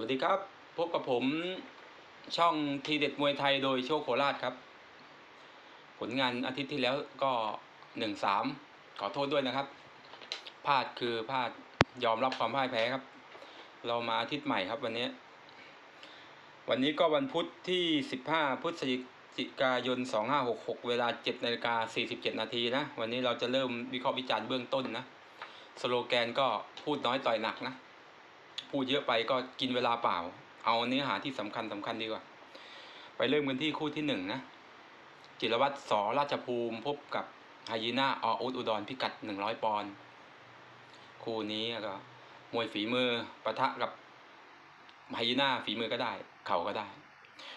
วัสดีครับ พบกับผมช่องทีเด็ดมวยไทยโดยโชคโคราชครับ ผลงานอาทิตย์ที่แล้วก็หนึ่งสามขอโทษด้วยนะครับพลาดคือพลาดยอมรับความพ่ายแพ้ครับ เรามาอาทิตย์ใหม่ครับวันนี้ วันนี้ก็วันพุธที่สิบห้าพฤศจิกายนสองห้าหกหกเวลาเจ็ดนาฬิกาสี่สิบเจ็ดนาทีนะ วันนี้เราจะเริ่มวิเคราะห์วิจารณ์เบื้องต้นนะ สโลแกนก็พูดน้อยต่อยหนักนะ พูดเยอะไปก็กินเวลาเปล่า เอาเนื้อหาที่สำคัญสำคัญดีกว่า ไปเริ่มกันที่คู่ที่หนึ่งนะ จิรวัตรสอราชภูมิพบกับไฮยีน่าออุดอุดรพิกัดหนึ่งร้อยปอนด์คู่นี้ก็มวยฝีมือปะทะกับไฮยีน่าฝีมือก็ได้ เข่าก็ได้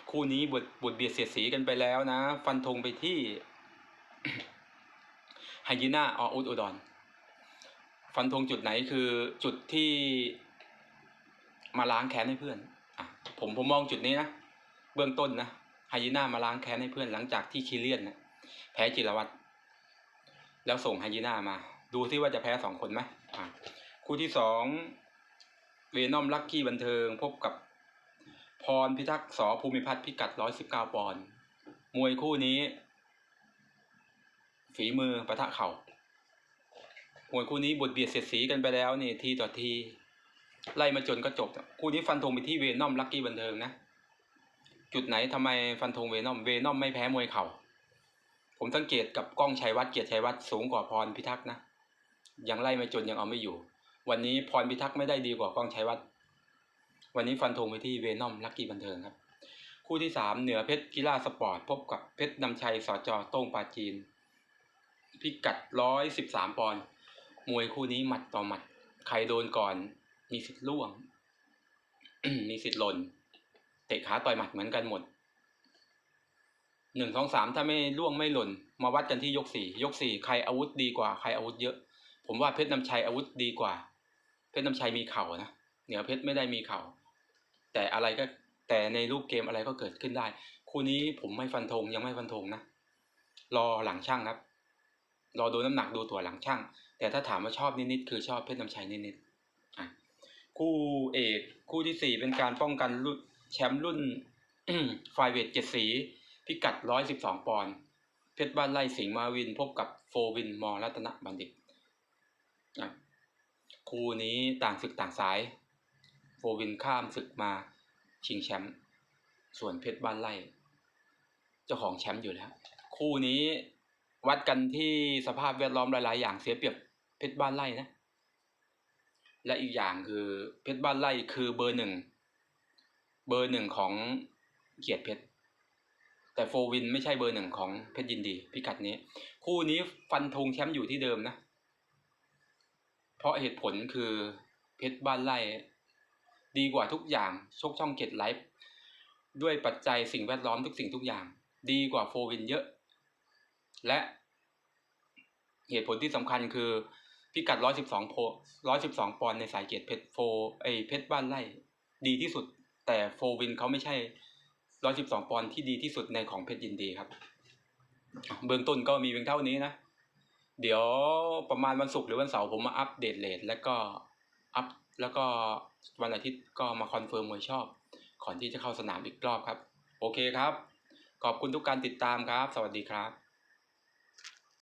คู่นี้บทบทเบียดเสียดสีกันไปแล้วนะ ฟันธงไปที่ไฮยีน่าออุดอุดรฟันธงจุดไหนคือจุดที่ มาล้างแค้นให้เพื่อนอะผมผมมองจุดนี้นะเบื้องต้นนะไฮยีน่ามาล้างแค้นให้เพื่อนหลังจากที่คิเลียนนะแพ้จิรวัตรแล้วส่งไฮยีน่ามา ดูซิว่าจะแพ้สองคนไหมอะคู่ที่สองเวนอมลักกี้บันเทิงพบกับพรพิทักษ์สอภูมิพัฒน์พิกัดร้อยสิบเก้าปอนด์มวยคู่นี้ ฝีมือปะทะเข่ามวยคู่นี้บทเบียดเสียดสีกันไปแล้วนี่ทีต่อที ไล่มาจนก็จบ คู่นี้ฟันธงไปที่เวนอมลักกี้บันเทิงนะ จุดไหนทำไมฟันธงเวนอม เวนอมไม่แพ้มวยเข่า ผมสังเกตกับกล้องชัยวัฒน์เกียรติชัยวัฒน์สูงกว่าพรพิทักษ์นะ ยังไล่มาจนยังเอาไม่อยู่ วันนี้พรพิทักษ์ไม่ได้ดีกว่ากล้องชัยวัฒน์ วันนี้ฟันธงไปที่เวนอมลักกี้บันเทิงครับ คู่ที่สามเหนือเพชรกีฬาสปอร์ตพบกับเพชรนำชัยสจโต้งปาจีน พิกัดร้อยสิบสามปอนด์ มวยคู่นี้หมัดต่อหมัด ใครโดนก่อน มีสิทธิ์ล่วง มีสิทธิ์หล่น เตะขาต่อยหมัดเหมือนกันหมดหนึ่งสองสามถ้าไม่ล่วงไม่หล่น มาวัดกันที่ยกสี่ยกสี่ใครอาวุธดีกว่าใครอาวุธเยอะ ผมว่าเพชรนำชัยอาวุธดีกว่า เพชรนำชัยมีเข่านะเหนือเพชรไม่ได้มีเข่า แต่อะไรก็แต่ในรูปเกมอะไรก็เกิดขึ้นได้ คู่นี้ผมไม่ฟันธงยังไม่ฟันธงนะรอหลังช่างครับ รอดูน้ำหนักดูตัวหลังช่าง แต่ถ้าถามว่าชอบนิดๆคือชอบเพชรนำชัยนิดๆอะ คู่เอกคู่ที่สี่เป็นการป้องกันรุ่นแชมป์รุ่นไฟเวทเจ็ดสี พิกัดร้อยสิบสองปอนด์เพชรบ้านไร่สิงห์มาวินพบกับโฟวินมอรัตนบัณฑิตคู่นี้ต่างศึกต่างสาย โฟวินข้ามศึกมาชิงแชมป์ส่วนเพชรบ้านไร่เจ้าของแชมป์อยู่แล้ว คู่นี้วัดกันที่สภาพแวดล้อมหลาย ๆ อย่างเสียเปรียบเพชรบ้านไร่นะ และอีกอย่างคือเพชรบ้านไร่คือเบอร์หนึ่งเบอร์หนึ่งของเกียรติเพชรแต่โฟวินไม่ใช่เบอร์หนึ่งของเพชรยินดี พิกัดนี้ คู่นี้ฟันธงแชมป์อยู่ที่เดิมนะ เพราะเหตุผลคือเพชรบ้านไร่ดีกว่าทุกอย่างชกช่องเกตไลฟ์ด้วยปัจจัยสิ่งแวดล้อมทุกสิ่งทุกอย่าง ดีกว่าโฟวินเยอะ และเหตุผลที่สำคัญคือ พิกัด 112 โพ 112 ปอนด์ในสายเกียรติเพชรโฟไอเพชรบ้านไร่ดีที่สุด แต่โฟวินเขาไม่ใช่ 112 ปอนด์ที่ดีที่สุดในของเพชรยินดีครับ เบื้องต้นก็มีเพียงเท่านี้นะ เดี๋ยวประมาณวันศุกร์หรือวันเสาร์ผมมาอัปเดตเลทแล้วก็อัพแล้วก็วันอาทิตย์ก็มาคอนเฟิร์มมวยชอบก่อนที่จะเข้าสนามอีกรอบครับ โอเคครับ ขอบคุณทุกการติดตามครับ สวัสดีครับ